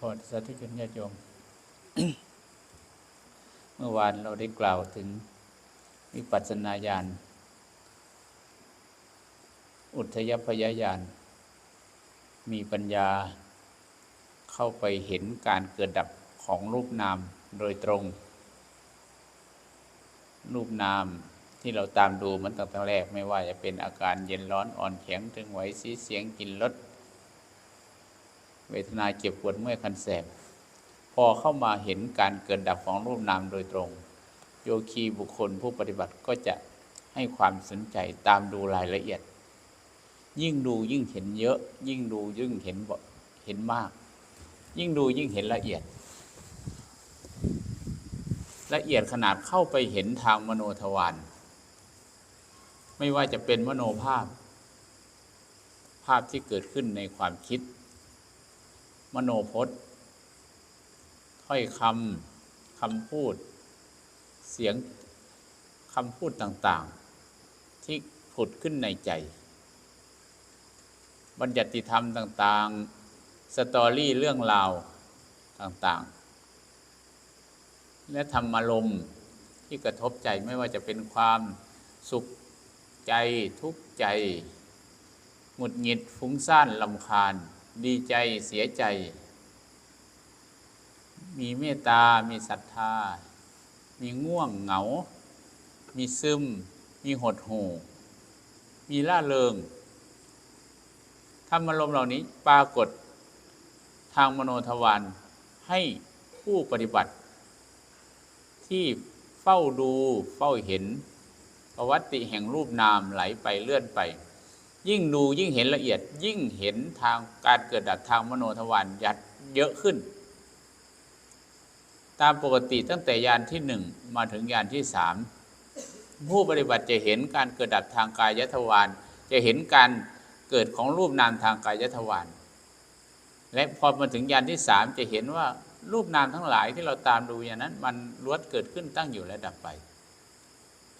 พรสาธุชนญาติโยม เมื่อวานเราได้กล่าวถึงวิปัสสนาญาณ อุทยพยญาณ มีปัญญาเข้าไปเห็นการเกิดดับของรูปนามโดยตรง รูปนามที่เราตามดูมันตั้งแต่แรกไม่ว่าจะเป็นอาการเย็นร้อนอ่อนแข็งถึงไหวสีเสียงกลิ่นรส เวทนาเจ็บปวดเมื่อยคันแสบ พอเข้ามาเห็นการเกิดดับของรูปนามโดยตรง โยคีบุคคลผู้ปฏิบัติก็จะให้ความสนใจตามดูรายละเอียด ยิ่งดูยิ่งเห็นเยอะ ยิ่งดูยิ่งเห็นเห็นมาก ยิ่งดูยิ่งเห็นละเอียด ละเอียดขนาดเข้าไปเห็นทางมโนทวารไม่ว่าจะเป็นมโนภาพ ภาพที่เกิดขึ้นในความคิด มโนพจน์ถ้อยคำคำพูด เสียงคำพูดต่างๆ ที่ผุดขึ้นในใจ บัญญัติธรรมต่างๆ สตอรี่เรื่องราวต่างๆ และธรรมารมณ์ที่กระทบใจไม่ว่าจะเป็นความสุขใจทุกข์ใจ หงุดหงิดฟุ้งซ่านลำคาญ ดีใจเสียใจ มีเมตตา มีศรัทธา มีง่วงเหงา มีซึม มีหดหู่ มีล่าเริงธรรมารมณ์เหล่านี้ปรากฏทางมโนทวารให้ผู้ปฏิบัติ ที่เฝ้าดูเฝ้าเห็นประวัติแห่งรูปนามไหลไปเลื่อนไป ยิ่งดูยิ่งเห็นละเอียด ยิ่งเห็นทางการเกิดดับทางมโนทวารยัดเยอะขึ้น ตามปกติตั้งแต่ยานที่หนึ่งมาถึงยานที่สามผู้ปฏิบัติจะเห็นการเกิดดับทางกายทวารจะเห็นการเกิดของรูปนามทางกายทวารและพอมาถึงยานที่สามจะเห็นว่ารูปนามทั้งหลายที่เราตามดูอย่างนั้น มันล้วนเกิดขึ้นตั้งอยู่และดับไป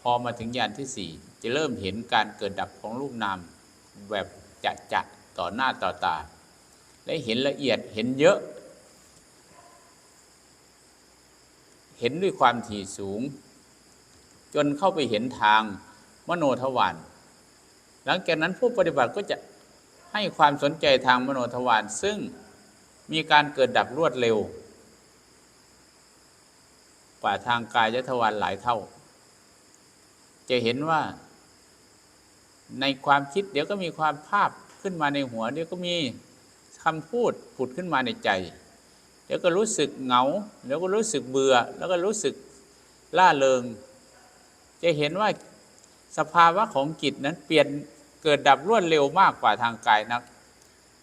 พอมาถึงยานที่สี่จะเริ่มเห็นการเกิดดับของรูปนาม แบบจะจะต่อหน้าต่อตา และเห็นละเอียดเห็นเยอะ เห็นด้วยความถี่สูง จนเข้าไปเห็นทางมโนทวารหลังจากนั้นผู้ปฏิบัติก็จะให้ความสนใจทางมโนทวารซึ่งมีการเกิดดับรวดเร็วกว่าทางกายยทวารหลายเท่า จะเห็นว่า ในความคิดเดี๋ยวก็มีความภาพขึ้นมาในหัว เดี๋ยวก็มีคำพูดผุดขึ้นมาในใจ เดี๋ยวก็รู้สึกเหงาเดี๋ยวก็รู้สึกเบื่อ แล้วก็รู้สึกล่าเริง จะเห็นว่าสภาวะของจิตนั้นเปลี่ยนเกิดดับรวดเร็วมากกว่าทางกายนัก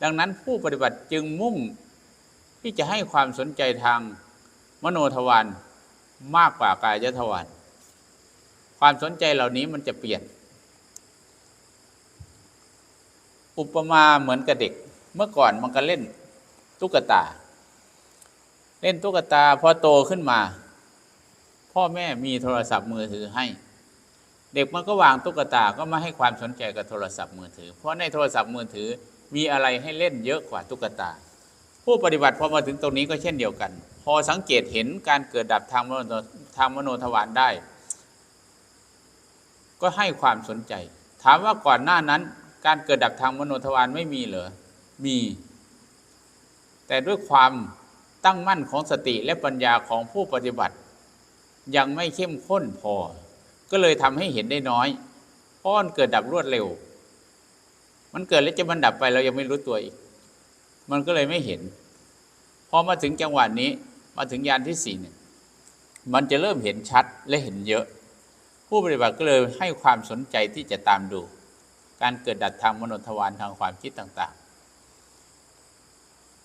ดังนั้นผู้ปฏิบัติจึงมุ่งที่จะให้ความสนใจทางมโนทวารมากกว่ากายทวารความสนใจเหล่านี้มันจะเปลี่ยน อุปมาเหมือนกับเด็ก เมื่อก่อนมันก็เล่นตุ๊กตา เล่นตุ๊กตาพอโตขึ้นมา พ่อแม่มีโทรศัพท์มือถือให้ เด็กมันก็วางตุ๊กตาก็มาให้ความสนใจกับโทรศัพท์มือถือ เพราะในโทรศัพท์มือถือมีอะไรให้เล่นเยอะกว่าตุ๊กตา ผู้ปฏิบัติพอมาถึงตรงนี้ก็เช่นเดียวกัน พอสังเกตเห็นการเกิดดับทางมโนทางมโนทวารได้ ก็ให้ความสนใจ ถามว่าก่อนหน้านั้น การเกิดดับทางมโนทวารไม่มีเหรอ มี แต่ด้วยความตั้งมั่นของสติและปัญญาของผู้ปฏิบัติ ยังไม่เข้มข้นพอ ก็เลยทำให้เห็นได้น้อยเพราะมันเกิดดับรวดเร็ว มันเกิดแล้วจะมันดับไปเรายังไม่รู้ตัวอีก มันก็เลยไม่เห็น พอมาถึงจังหวะนี้มาถึงยานที่สี่เนี่ยมันจะเริ่มเห็นชัดและเห็นเยอะ ผู้ปฏิบัติก็เลยให้ความสนใจที่จะตามดู การเกิดดับทางมโนทวารทางความคิดต่าง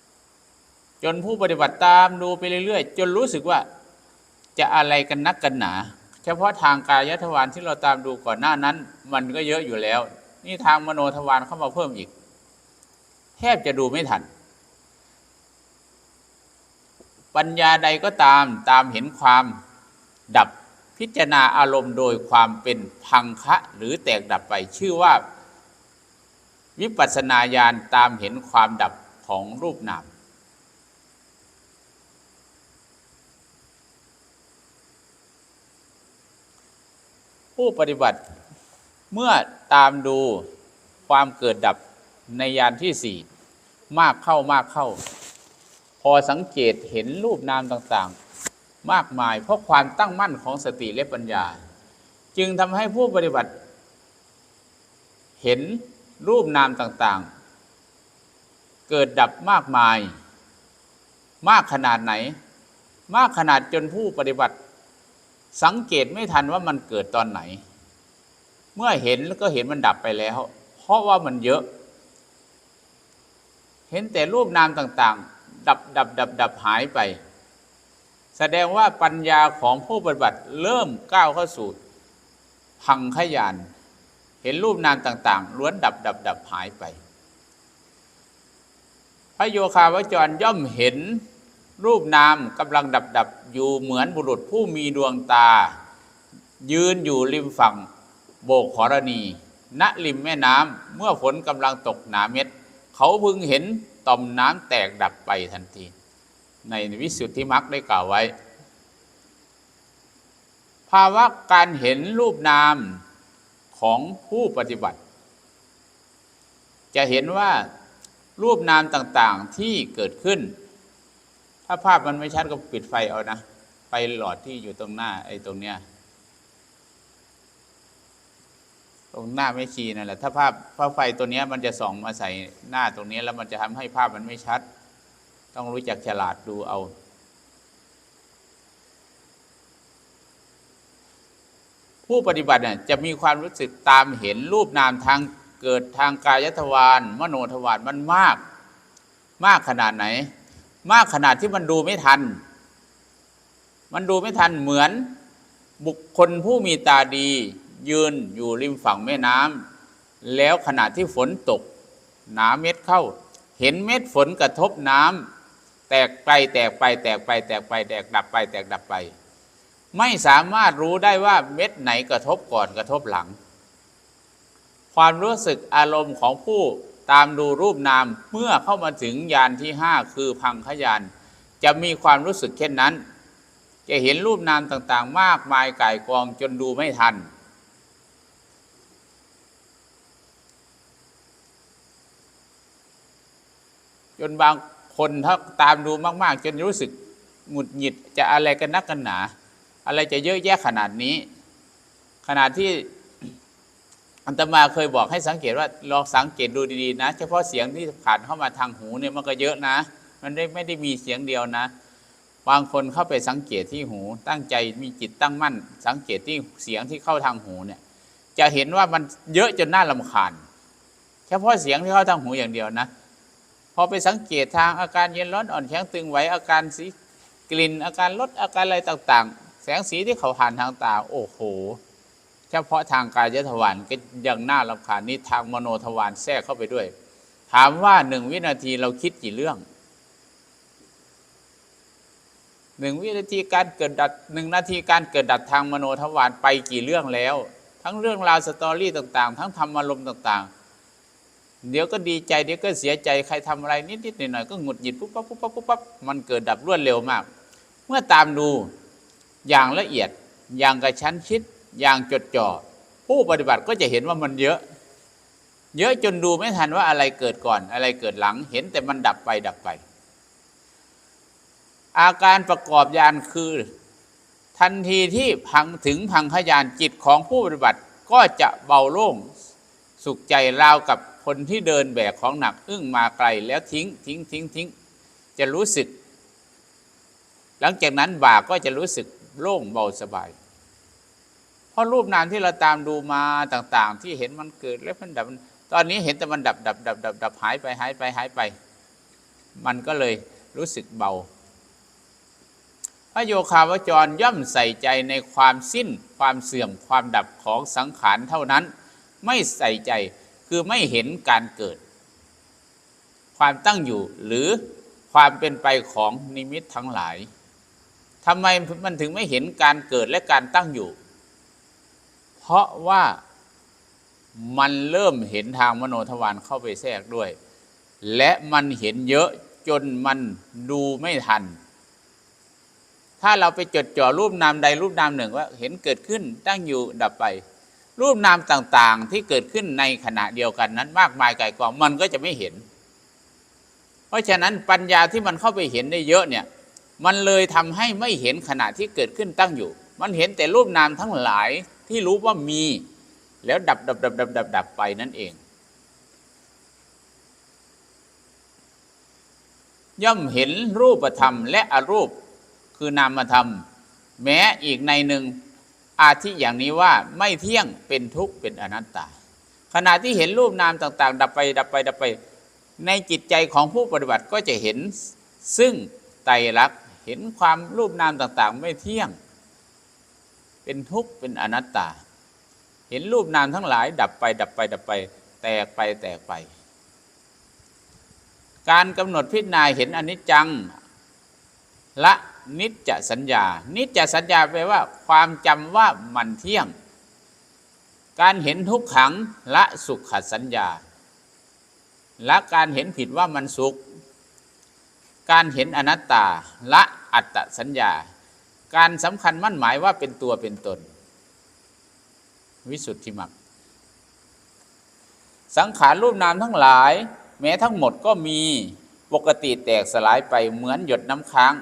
ๆ จนผู้ปฏิบัติตามดูไปเรื่อยๆ จนรู้สึกว่าจะอะไรกันนักกันหนา เฉพาะทางกายทวารที่เราตามดูก่อนหน้านั้น มันก็เยอะอยู่แล้ว นี่ทางมโนทวารเข้ามาเพิ่มอีก แทบจะดูไม่ทัน ปัญญาใดก็ตามตามเห็นความดับพิจารณาอารมณ์โดยความเป็นพังคะหรือแตกดับไปชื่อว่า วิปัสสนาญาณตามเห็นความดับของรูปนามผู้ปฏิบัติเมื่อตามดูความเกิดดับในยานที่สี่มากเข้ามากเข้า พอสังเกตเห็นรูปนามต่างๆ มากมายเพราะความตั้งมั่นของสติและปัญญา จึงทำให้ผู้ปฏิบัติ เห็น รูปนามต่างๆ เกิดดับมากมาย มากขนาดไหน มากขนาดจนผู้ปฏิบัติ สังเกตไม่ทันว่ามันเกิดตอนไหน เมื่อเห็นแล้วก็เห็นมันดับไปแล้ว เพราะว่ามันเยอะ เห็นแต่รูปนามต่างๆ ดับดับดับดับหายไป แสดงว่าปัญญาของผู้ปฏิบัติเริ่มก้าวเข้าสู่พังขยาน เห็นรูปนามต่าง ๆ ล้วนดับดับดับหายไป พระโยคาวจรย่อมเห็นรูปนามกำลังดับดับอยู่เหมือนบุรุษผู้มีดวงตา ยืนอยู่ริมฝั่งโบกขรณี ณริมแม่น้ำเมื่อฝนกำลังตกหนาเม็ด เขาพึงเห็นต่อมน้ำแตกดับไปทันที ในวิสุทธิมรรคได้กล่าวไว้ ภาวะการเห็นรูปนาม ของผู้ปฏิบัติ จะเห็นว่ารูปนามต่างๆที่เกิดขึ้น ถ้าภาพมันไม่ชัดก็ปิดไฟเอานะ ไฟหลอดที่อยู่ตรงหน้าไอ้ตรงเนี้ยตรงหน้าไม่ชีนั่นแหละ ถ้าภาพภาพไฟตัวเนี้ยมันจะส่องมาใส่หน้าตรงนี้แล้วมันจะทำให้ภาพมันไม่ชัด ต้องรู้จักฉลาดดูเอา ผู้ปฏิบัติเนี่ยจะมีความรู้สึกตามเห็นรูปนามทางเกิดทางกายทวารมโนทวารมันมาก มากขนาดไหน มากขนาดที่มันดูไม่ทัน มันดูไม่ทันเหมือนบุคคลผู้มีตาดี ยืนอยู่ริมฝั่งแม่น้ำแล้วขณะที่ฝนตกหนาเม็ดเข้า เห็นเม็ดฝนกระทบน้ำแตกไปแตกไปแตกไปแตกไปแตกดับไปแตกดับไป ไม่สามารถรู้ได้ว่าเม็ดไหนกระทบก่อนกระทบหลัง ความรู้สึกอารมณ์ของผู้ตามดูรูปนามเมื่อเข้ามาถึงยานที่ห้าคือพังขยาน จะมีความรู้สึกเช่นนั้น จะเห็นรูปนามต่างๆ มากมายก่ายกองจนดูไม่ทัน จนบางคนถ้าตามดูมาก ๆ จนรู้สึกหงุดหงิดจะอะไรกันนักกันหนา อะไรจะเยอะแยะขนาดนี้ ขนาดที่อันตมาเคยบอกให้สังเกตว่าลองสังเกตดูดีๆนะ เฉพาะเสียงที่ผ่านเข้ามาทางหูเนี่ยมันก็เยอะนะ มันได้ไม่ได้มีเสียงเดียวนะ บางคนเข้าไปสังเกตที่หู ตั้งใจมีจิตตั้งมั่น สังเกตที่เสียงที่เข้าทางหูเนี่ย จะเห็นว่ามันเยอะจนน่าลำคาญ เฉพาะเสียงที่เข้าทางหูอย่างเดียวนะพอไปสังเกตทางอาการเย็นร้อนอ่อนแข็งตึงไหวอาการสีกลิ่นอาการลดอาการอะไรต่าง แสงสีที่เขาผ่านทางตา โอ้โห เฉพาะทางกายทวารก็ยังน่ารำคาญนี่ทางมโนทวารแทรกเข้าไปด้วย ถามว่าหนึ่งวินาทีเราคิดกี่เรื่องหนึ่งวินาทีการเกิดดับหนึ่งนาทีการเกิดดับทางมโนทวารไปกี่เรื่องแล้ว ทั้งเรื่องราวสตอรี่ต่าง ๆ ทั้งธรรมอารมณ์ต่าง ๆ เดี๋ยวก็ดีใจเดี๋ยวก็เสียใจใครทำอะไรนิดๆหน่อยๆก็หงุดหงิดปุ๊บปั๊บปุ๊บปั๊บปุ๊บปั๊บมันเกิดดับรวดเร็วมาก เมื่อตามดู อย่างละเอียดอย่างกระชั้นชิดอย่างจดจ่อผู้ปฏิบัติก็จะเห็นว่ามันเยอะ เยอะจนดูไม่ทันว่าอะไรเกิดก่อนอะไรเกิดหลัง เห็นแต่มันดับไปดับไป อาการประกอบยานคือ ทันทีที่พังถึงพังขยานจิตของผู้ปฏิบัติก็จะเบาโล่งสุขใจราวกับคนที่เดินแบกของหนัก อึ้งมาไกลแล้วทิ้งทิ้งทิ้งทิ้งจะรู้สึก หลังจากนั้นบ่าก็จะรู้สึก โล่งเบาสบาย เพราะรูปนามที่เราตามดูมาต่าง ๆ ที่เห็นมันเกิดแล้วมันดับ ตอนนี้เห็นแต่มันดับดับดับดับดับหายไปหายไปหายไป มันก็เลยรู้สึกเบา พระโยคาวจรย่อมใส่ใจในความสิ้นความเสื่อมความดับของสังขารเท่านั้น ไม่ใส่ใจคือไม่เห็นการเกิด ความตั้งอยู่หรือความเป็นไปของนิมิตทั้งหลาย ทำไมมันถึงไม่เห็นการเกิดและการตั้งอยู่ เพราะว่ามันเริ่มเห็นทางมโนทวารเข้าไปแทรกด้วย และมันเห็นเยอะจนมันดูไม่ทัน ถ้าเราไปจดจ่อรูปนามใดรูปนามหนึ่งว่า เห็นเกิดขึ้นตั้งอยู่ดับไป รูปนามต่างๆที่เกิดขึ้นในขณะเดียวกันนั้น มากมายไก่กองมันก็จะไม่เห็น เพราะฉะนั้นปัญญาที่มันเข้าไปเห็นได้เยอะเนี่ย มันเลยทำให้ไม่เห็นขณะที่เกิดขึ้นตั้งอยู่ มันเห็นแต่รูปนามทั้งหลายที่รู้ว่ามี แล้วดับดับดับดับดับดับไปนั่นเอง ย่อมเห็นรูปธรรมและอรูปคือนามธรรม แม้อีกในหนึ่งอาทิอย่างนี้ว่าไม่เที่ยงเป็นทุกข์เป็นอนัตตา ขณะที่เห็นรูปนามต่าง ๆ ดับไปดับไปดับไป ในจิตใจของผู้ปฏิบัติก็จะเห็นซึ่งไตรลักษณ เห็นความรูปนามต่าง ๆ ไม่เที่ยง เป็นทุกข์เป็นอนัตตา เห็นรูปนามทั้งหลาย ดับไปดับไปดับไป แตกไปแตกไป การกำหนดพิจารณาเห็นอนิจจังละนิจจสัญญา นิจจสัญญาแปลว่า ความจำว่ามันเที่ยง การเห็นทุกขังละสุขสัญญา และการเห็นผิดว่ามันสุข การเห็นอนัตตาละอัตตสัญญา การสำคัญมั่นหมายว่าเป็นตัวเป็นตน วิสุทธิมักสังขารรูปนามทั้งหลาย แม้ทั้งหมดก็มีปกติแตกสลายไปเหมือนหยดน้ำค้าง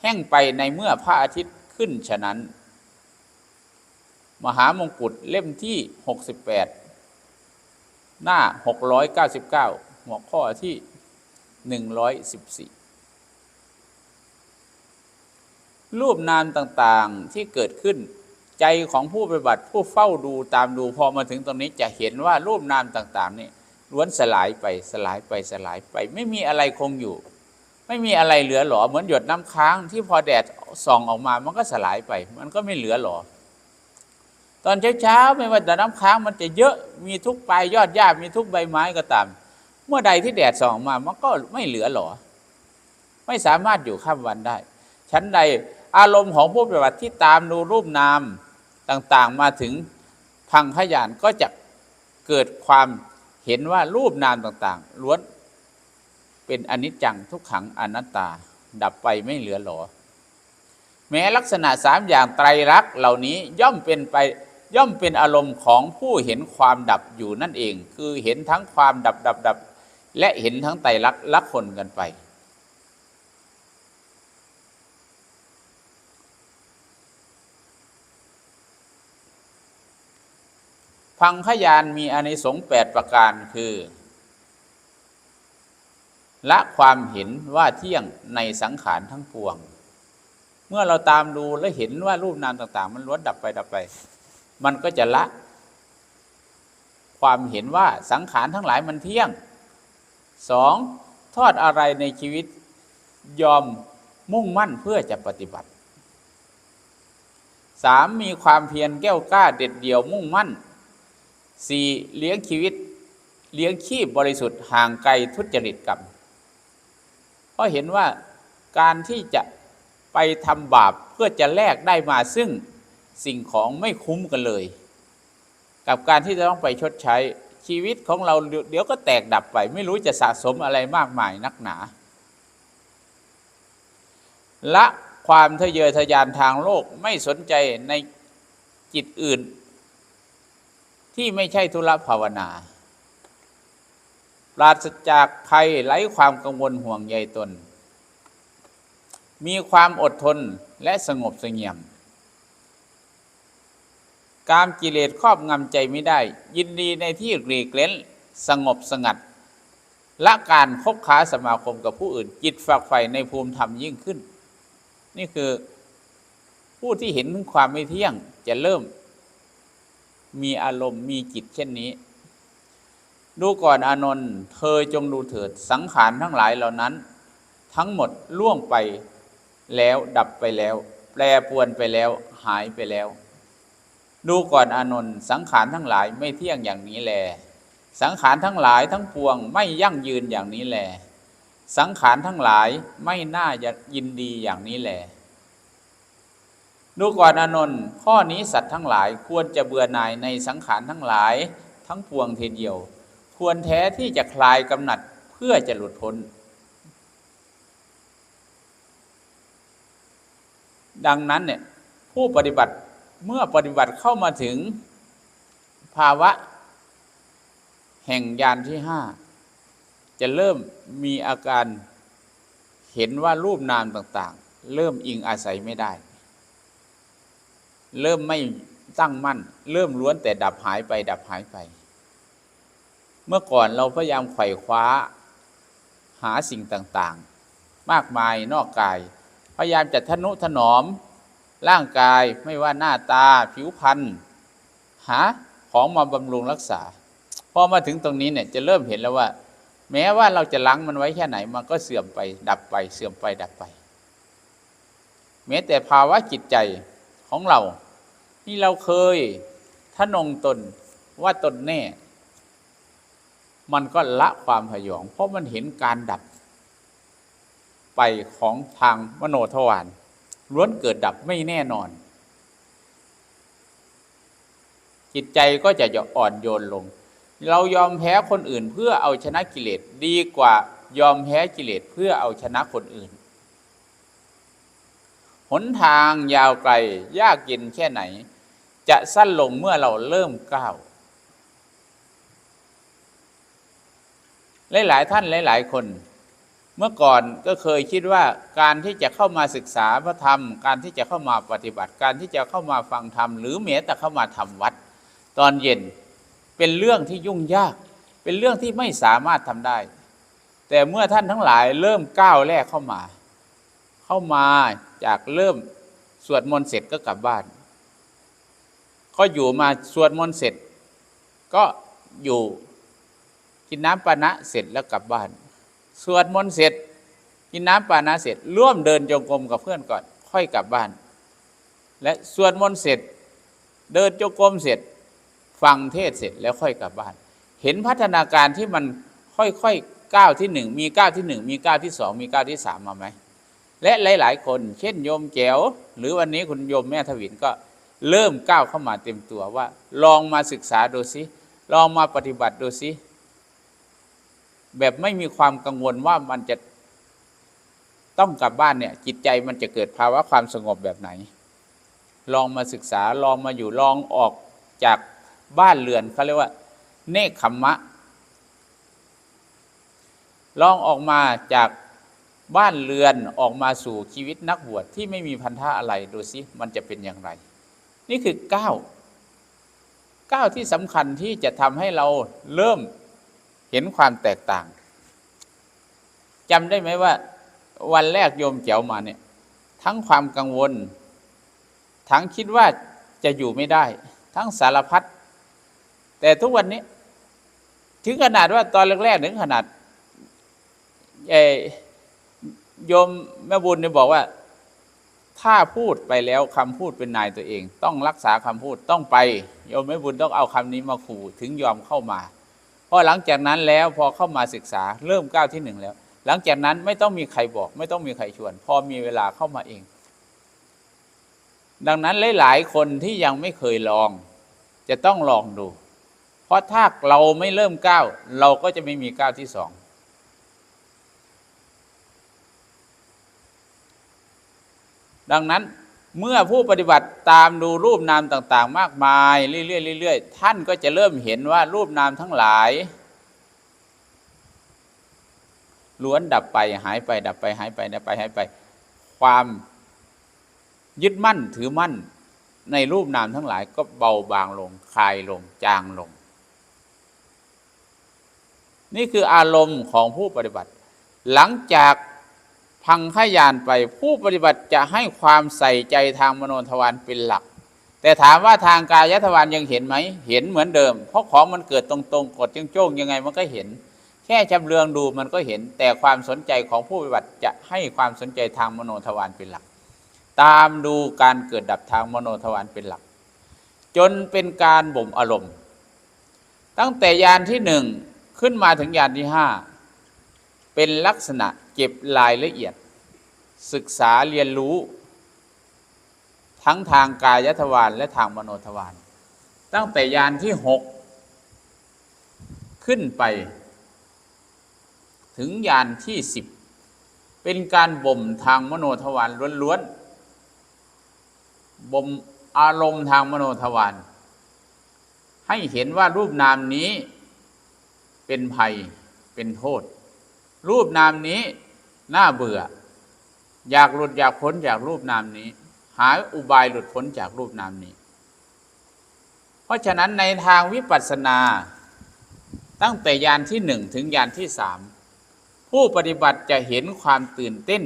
แห้งไปในเมื่อพระอาทิตย์ขึ้นฉะนั้น มหามงกุฎเล่มที่ 68 หน้า 699 หัวข้อที่ 114 รูปนามต่างๆที่เกิดขึ้น ใจของผู้ปฏิบัติผู้เฝ้าดูตามดูพอมาถึงตรงนี้จะเห็นว่ารูปนามต่างๆนี่ล้วนสลายไปสลายไปสลายไป ไม่มีอะไรคงอยู่ ไม่มีอะไรเหลือหรอเหมือนหยดน้ำค้างที่พอแดดส่องออกมามันก็สลายไป มันก็ไม่เหลือหรอตอนเช้าๆไม่ว่าแต่น้ำค้างมันจะเยอะมีทุกปลายยอดหญ้ามีทุกใบไม้ก็ตาม เมื่อใดที่แดดส่องออกมามันก็ไม่เหลือหรอ ไม่สามารถอยู่ข้ามวันได้ชั้นใด อารมณ์ของผู้ปฏิบัติที่ตามดูรูปนามต่างๆ มาถึงพังขยานก็จะเกิดความเห็นว่ารูปนามต่างๆล้วนเป็นอนิจจังทุกขังอนัตตา ดับไปไม่เหลือหรอแม้ลักษณะสามอย่างไตรลักษณ์เหล่านี้ย่อมเป็นไปย่อมเป็นอารมณ์ของผู้เห็นความดับอยู่นั่นเอง คือเห็นทั้งความดับดับดับและเห็นทั้งไตรลักษณ์ลักคนกันไป พังขยานมีอานิสงส์แปดประการคือละความเห็นว่าเที่ยงในสังขารทั้งปวง เมื่อเราตามดูและเห็นว่ารูปนามต่าง ๆ มันล้วนดับไปดับไป มันก็จะละ ความเห็นว่าสังขารทั้งหลายมันเที่ยงสองทอดอะไรในชีวิตยอมมุ่งมั่นเพื่อจะปฏิบัติสามมีความเพียรแก้วกล้าเด็ดเดี่ยวมุ่งมั่น สี่เลี้ยงชีวิตเลี้ยงชีพบริสุทธิ์ห่างไกลทุจริตกรรมเพราะเห็นว่าการที่จะไปทำบาปเพื่อจะแลกได้มาซึ่งสิ่งของไม่คุ้มกันเลย กับการที่จะต้องไปชดใช้ชีวิตของเราเดี๋ยวก็แตกดับไป ไม่รู้จะสะสมอะไรมากมายนักหนาละความทะเยอทะยานทางโลกไม่สนใจในจิตอื่น ที่ไม่ใช่ธุระภาวนา ปราศจากภัยไร้ความกังวลห่วงใยตน มีความอดทนและสงบเสงี่ยม การกิเลสครอบงำใจไม่ได้ ยินดีในที่หลีกเล้นสงบสงัดละการคบค้าสมาคมกับผู้อื่น จิตฝักใฝ่ในภูมิธรรมยิ่งขึ้น นี่คือผู้ที่เห็นถึงความไม่เที่ยงจะเริ่ม มีอารมณ์มีจิตเช่นนี้ ดูก่อนอานนท์เธอจงดูเถิดสังขารทั้งหลายเหล่านั้น ทั้งหมดล่วงไปแล้วดับไปแล้ว แปรปวนไปแล้วหายไปแล้ว ดูก่อนอานนท์สังขารทั้งหลายไม่เที่ยงอย่างนี้แล สังขารทั้งหลายทั้งปวงไม่ยั่งยืนอย่างนี้แล สังขารทั้งหลายไม่น่าจะยินดีอย่างนี้แหละ ดูก่อนอนนท์ข้อนี้สัตว์ทั้งหลายควรจะเบื่อหน่ายในสังขารทั้งหลายทั้งปวงเทีเดียว ควรแท้ที่จะคลายกำหนัดเพื่อจะหลุดพ้น ดังนั้นเนี่ยผู้ปฏิบัติเมื่อปฏิบัติเข้ามาถึงภาวะ แห่งยานที่ห้าจะเริ่มมีอาการเห็นว่ารูปนามต่างๆ เริ่มอิงอาศัยไม่ได้ เริ่มไม่ตั้งมั่น เริ่มล้วนแต่ดับหายไป ดับหายไป เมื่อก่อนเราพยายามไขว่คว้า หาสิ่งต่างๆ มากมายนอกกาย พยายามจะทนุถนอม ร่างกายไม่ว่าหน้าตาผิวพรรณหาของมาบำรุงรักษาพอมาถึงตรงนี้เนี่ยจะเริ่มเห็นแล้วว่า แม้ว่าเราจะล้างมันไว้แค่ไหน มันก็เสื่อมไป ดับไปเสื่อมไปดับไป แม้แต่ภาวะจิตใจ ของเรา นี่เราเคยทะนงตนว่าตนแน่ มันก็ละความพยอง เพราะมันเห็นการดับ ไปของทางมโนทวารล้วนเกิดดับไม่แน่นอน จิตใจก็จะอ่อนโยนลง เรายอมแพ้คนอื่นเพื่อเอาชนะกิเลสดีกว่ายอมแพ้กิเลสเพื่อเอาชนะคนอื่น หนทางยาวไกลยากเย็นแค่ไหน จะสั้นลงเมื่อเราเริ่มก้าวหลาย ๆ ท่านหลาย ๆ คน เมื่อก่อนก็เคยคิดว่าการที่จะเข้ามาศึกษาพระธรรม การที่จะเข้ามาปฏิบัติการที่จะเข้ามาฟังธรรมหรือแม้แต่เข้ามาทำวัด ตอนเย็นเป็นเรื่องที่ยุ่งยาก เป็นเรื่องที่ไม่สามารถทำได้ แต่เมื่อท่านทั้งหลายเริ่มก้าวแรกเข้ามา เข้ามา จากเริ่มสวดมนต์เสร็จก็กลับบ้าน ก็อยู่มาสวดมนต์เสร็จ ก็อยู่กินน้ำปานะเสร็จแล้วกลับบ้าน สวดมนต์เสร็จ กินน้ำปานะเสร็จ ร่วมเดินจงกรมกับเพื่อนก่อน ค่อยกลับบ้าน และสวดมนต์เสร็จ เดินจงกรมเสร็จ ฟังเทศเสร็จแล้วค่อยกลับบ้าน เห็นพัฒนาการที่มันค่อยๆก้าวที่หนึ่งมีก้าวที่หนึ่งมีก้าวที่สองมีก้าวที่สามมาไหม และหลาย ๆ คน เช่นโยมแก้วหรือวันนี้คุณโยมแม่ทวินก็เริ่มก้าวเข้ามาเต็มตัวว่า ลองมาศึกษาดูสิลองมาปฏิบัติดูสิแบบไม่มีความกังวลว่ามันจะต้องกลับบ้านเนี่ยจิตใจมันจะเกิดภาวะความสงบแบบไหน ลองมาศึกษาลองมาอยู่ลองออกจากบ้านเรือนเขาเรียกว่า เนคขมมะ ลองออกมาจาก บ้านเรือนออกมาสู่ชีวิตนักบวชที่ไม่มีพันธะอะไรดูสิมันจะเป็นอย่างไร นี่คือก้าวก้าวที่สำคัญที่จะทำให้เราเริ่มเห็นความแตกต่างจำได้ไหมว่า วันแรกโยมเจ๋วมาเนี่ย ทั้งความกังวล ทั้งคิดว่าจะอยู่ไม่ได้ ทั้งสารพัดแต่ทุกวันนี้ ถึงขนาดว่าตอนแรกๆถึงขนาดเโยมแม่บุญเนี่ยบอกว่า ถ้าพูดไปแล้วคำพูดเป็นนายตัวเอง ต้องรักษาคำพูดต้องไป โยมแม่บุญต้องเอาคำนี้มาขู่ถึงยอมเข้ามาเพราะหลังจากนั้นแล้วพอเข้ามาศึกษาเริ่มก้าวที่หนึ่งแล้ว หลังจากนั้นไม่ต้องมีใครบอก ไม่ต้องมีใครชวน พอมีเวลาเข้ามาเอง ดังนั้นหลาย ๆ คนที่ยังไม่เคยลอง จะต้องลองดู เพราะถ้าเราไม่เริ่มก้าวเราก็จะไม่มีก้าวที่สอง ดังนั้นเมื่อผู้ปฏิบัติตามดูรูปนามต่าง ๆ มากมายเรื่อยๆเรื่อยๆท่านก็จะเริ่มเห็นว่ารูปนามทั้งหลายล้วนดับไปหายไป ดับไปหายไปดับไปหายไป ความยึดมั่นถือมั่นในรูปนามทั้งหลายก็เบาบางลงคลายลงจางลง นี่คืออารมณ์ของผู้ปฏิบัติ หลังจาก พังขยานไปผู้ปฏิบัติจะให้ความใส่ใจทางมโนทวารเป็นหลัก แต่ถามว่าทางกายทวารยังเห็นไหม เห็นเหมือนเดิม เพราะของมันเกิดตรงๆ กดจงโจ้งยังไงมันก็เห็น แค่จำเรืองดูมันก็เห็น แต่ความสนใจของผู้ปฏิบัติจะให้ความสนใจทางมโนทวารเป็นหลัก ตามดูการเกิดดับทางมโนทวารเป็นหลัก จนเป็นการบ่มอารมณ์ ตั้งแต่ยานที่หนึ่งขึ้นมาถึงยานที่ห้าเป็นลักษณะ เก็บรายละเอียด ศึกษาเรียนรู้ ทั้งทางกายทวารและทางมโนทวารตั้งแต่ยานที่หกขึ้นไป ถึงยานที่สิบเป็นการบ่มทางมโนทวารล้วนๆบ่มอารมณ์ทางมโนทวารใให้เห็นว่ารูปนามนี้เป็นภัยเป็นโทษ รูปนามนี้น่าเบื่อ อยากหลุดอยากพ้นจากรูปนามนี้ หาอุบายหลุดพ้นจากรูปนามนี้ เพราะฉะนั้นในทางวิปัสสนา ตั้งแต่ยานที่หนึ่งถึงยานที่สามผู้ปฏิบัติจะเห็นความตื่นเต้น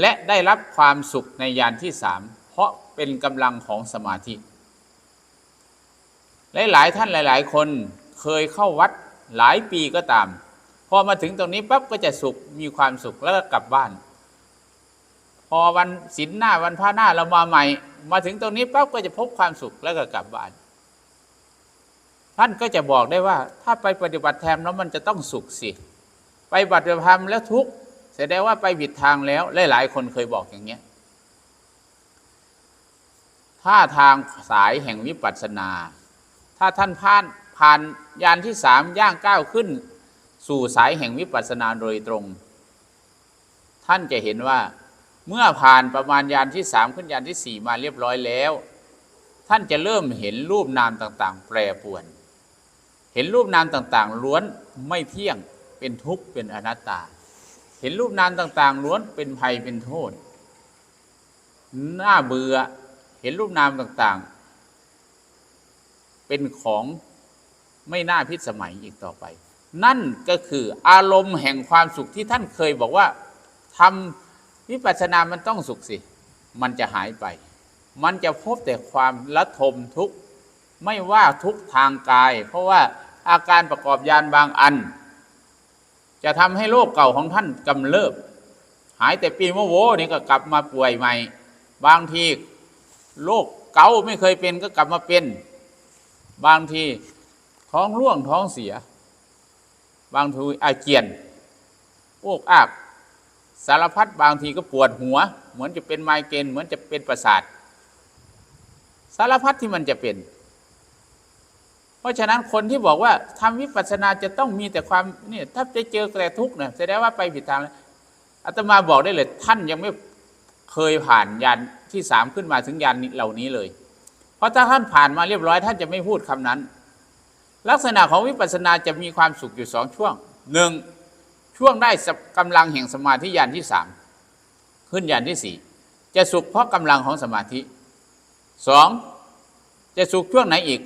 และได้รับความสุขในยานที่สามเพราะเป็นกำลังของสมาธิ หลาย ๆ ท่านหลาย ๆ คนเคยเข้าวัดหลายปีก็ตาม พอมาถึงตรงนี้ปั๊บก็จะสุขมีความสุขแล้วก็กลับบ้าน พอวันศีลหน้าวันพระหน้าเรามาใหม่ มาถึงตรงนี้ปั๊บก็จะพบความสุขแล้วก็กลับบ้านท่านก็จะบอกได้ว่า ถ้าไปปฏิบัติธรรมแล้วมันจะต้องสุขสิ ไปปฏิบัติธรรมแล้วทุกข์แสดงว่าไปผิดทางแล้วหลายๆคนเคยบอกอย่างเงี้ยถ้าทางสายแห่งวิปัสสนา ถ้าท่านผ่านผ่านยานที่สามย่างก้าวขึ้น สู่สายแห่งวิปัสสนาโดยตรง ท่านจะเห็นว่าเมื่อผ่านประมาณยานที่สามขึ้นยานที่สี่มาเรียบร้อยแล้ว ท่านจะเริ่มเห็นรูปนามต่างๆ แปรปวน เห็นรูปนามต่างๆ ล้วนไม่เที่ยงเป็นทุกข์เป็นอนัตตา เห็นรูปนามต่างๆ ล้วนเป็นภัยเป็นโทษน่าเบื่อเห็นรูปนามต่างๆ เป็นของไม่น่าพิสมัยอีกต่อไป นั่นก็คืออารมณ์แห่งความสุขที่ท่านเคยบอกว่าทำวิปัสสนามันต้องสุขสิ มันจะหายไป มันจะพบแต่ความละทมทุกข์ไม่ว่าทุกทางกาย เพราะว่าอาการประกอบยานบางอัน จะทำให้โรคเก่าของท่านกำเริบ หายแต่ปีมะโวนี่ก็กลับมาป่วยใหม่ บางทีโรคเก่าไม่เคยเป็นก็กลับมาเป็น บางทีท้องร่วงท้องเสีย บางทีอาเจียนโอกอาก สารพัดบางทีก็ปวดหัว เหมือนจะเป็นไมเกรนเหมือนจะเป็นประสาท สารพัดที่มันจะเป็น เพราะฉะนั้นคนที่บอกว่าทำวิปัสสนาจะต้องมีแต่ความนี่ถ้าจะเจอแต่ทุกข์เนี่ยแสดงว่าไปผิดทางแล้วอาตมาบอกได้เลย ท่านยังไม่เคยผ่านยานที่สามขึ้นมาถึงยานเหล่านี้เลย เพราะถ้าท่านผ่านมาเรียบร้อย ท่านจะไม่พูดคำนั้น ลักษณะของวิปัสสนาจะมีความสุขอยู่สองช่วงหนึ่งช่วงได้กำลังแห่งสมาธิยานที่สามขึ้นยานที่สี่จะสุขเพราะกำลังของสมาธิสองจะสุขช่วงไหนอีก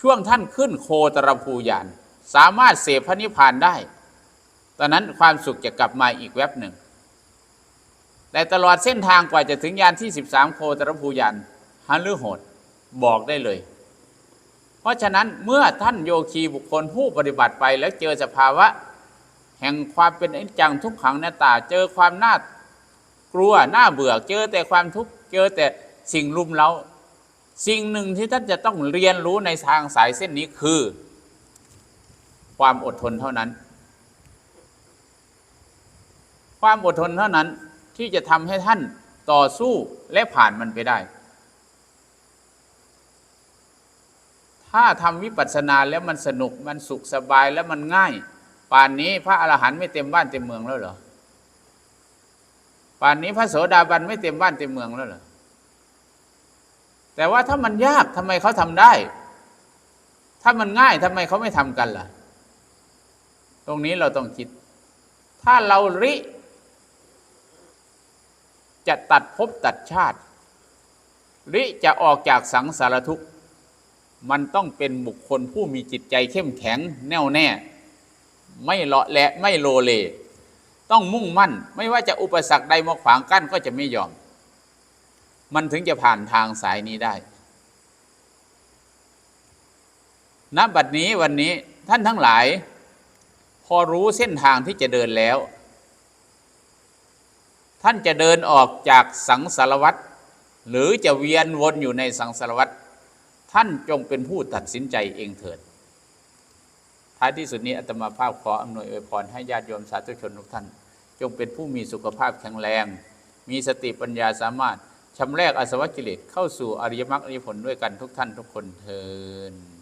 ช่วงท่านขึ้นโคตรภูยานสามารถเสพพระนิพพานได้ ตอนนั้นความสุขจะกลับมาอีกแวบหนึ่งแต่ตลอดเส้นทางกว่าจะถึงยานที่ 13 โคตรภูยานฮันลือโหดบอกได้เลย เพราะฉะนั้นเมื่อท่านโยคีบุคคลผู้ปฏิบัติไปแล้วเจอสภาวะ แห่งความเป็นอนิจจังทุกขังหน้าตา เจอความน่ากลัวน่าเบื่อเจอแต่ความทุกข์เจอแต่สิ่งลุมเร้าสิ่งหนึ่งที่ท่านจะต้องเรียนรู้ในทางสายเส้นนี้คือ ความอดทนเท่านั้น ความอดทนเท่านั้นที่จะทำให้ท่านต่อสู้และผ่านมันไปได้ ถ้าทำวิปัสสนาแล้วมันสนุกมันสุขสบายแล้วมันง่าย ป่านนี้พระอรหันต์ไม่เต็มบ้านเต็มเมืองแล้วเหรอป่านนี้พระโสดาบันไม่เต็มบ้านเต็มเมืองแล้วเหรอแต่ว่าถ้ามันยากทำไมเขาทำได้ ถ้ามันง่ายทำไมเขาไม่ทำกันล่ะ ตรงนี้เราต้องคิด ถ้าเราริ จะตัดภพตัดชาติ ริจะออกจากสังสารทุกข์ มันต้องเป็นบุคคลผู้มีจิตใจเข้มแข็งแน่วแน่ ไม่เลาะและไม่โลเล ต้องมุ่งมั่น ไม่ว่าจะอุปสรรคใดมาขวางกั้นก็จะไม่ยอม มันถึงจะผ่านทางสายนี้ได้ณบัดนี้วันนี้ท่านทั้งหลาย พอรู้เส้นทางที่จะเดินแล้ว ท่านจะเดินออกจากสังสารวัฏหรือจะเวียนวนอยู่ในสังสารวัฏ ท่านจงเป็นผู้ตัดสินใจเองเถิด ท้ายที่สุดนี้อาตมาภาพขออำนวยอวยพรให้ญาติโยมสาธุชนทุกท่าน จงเป็นผู้มีสุขภาพแข็งแรง มีสติปัญญาสามารถชำแรกอสวะกิเลสเข้าสู่อริยมรรคอริยผลด้วยกันทุกท่านทุกคนเทิด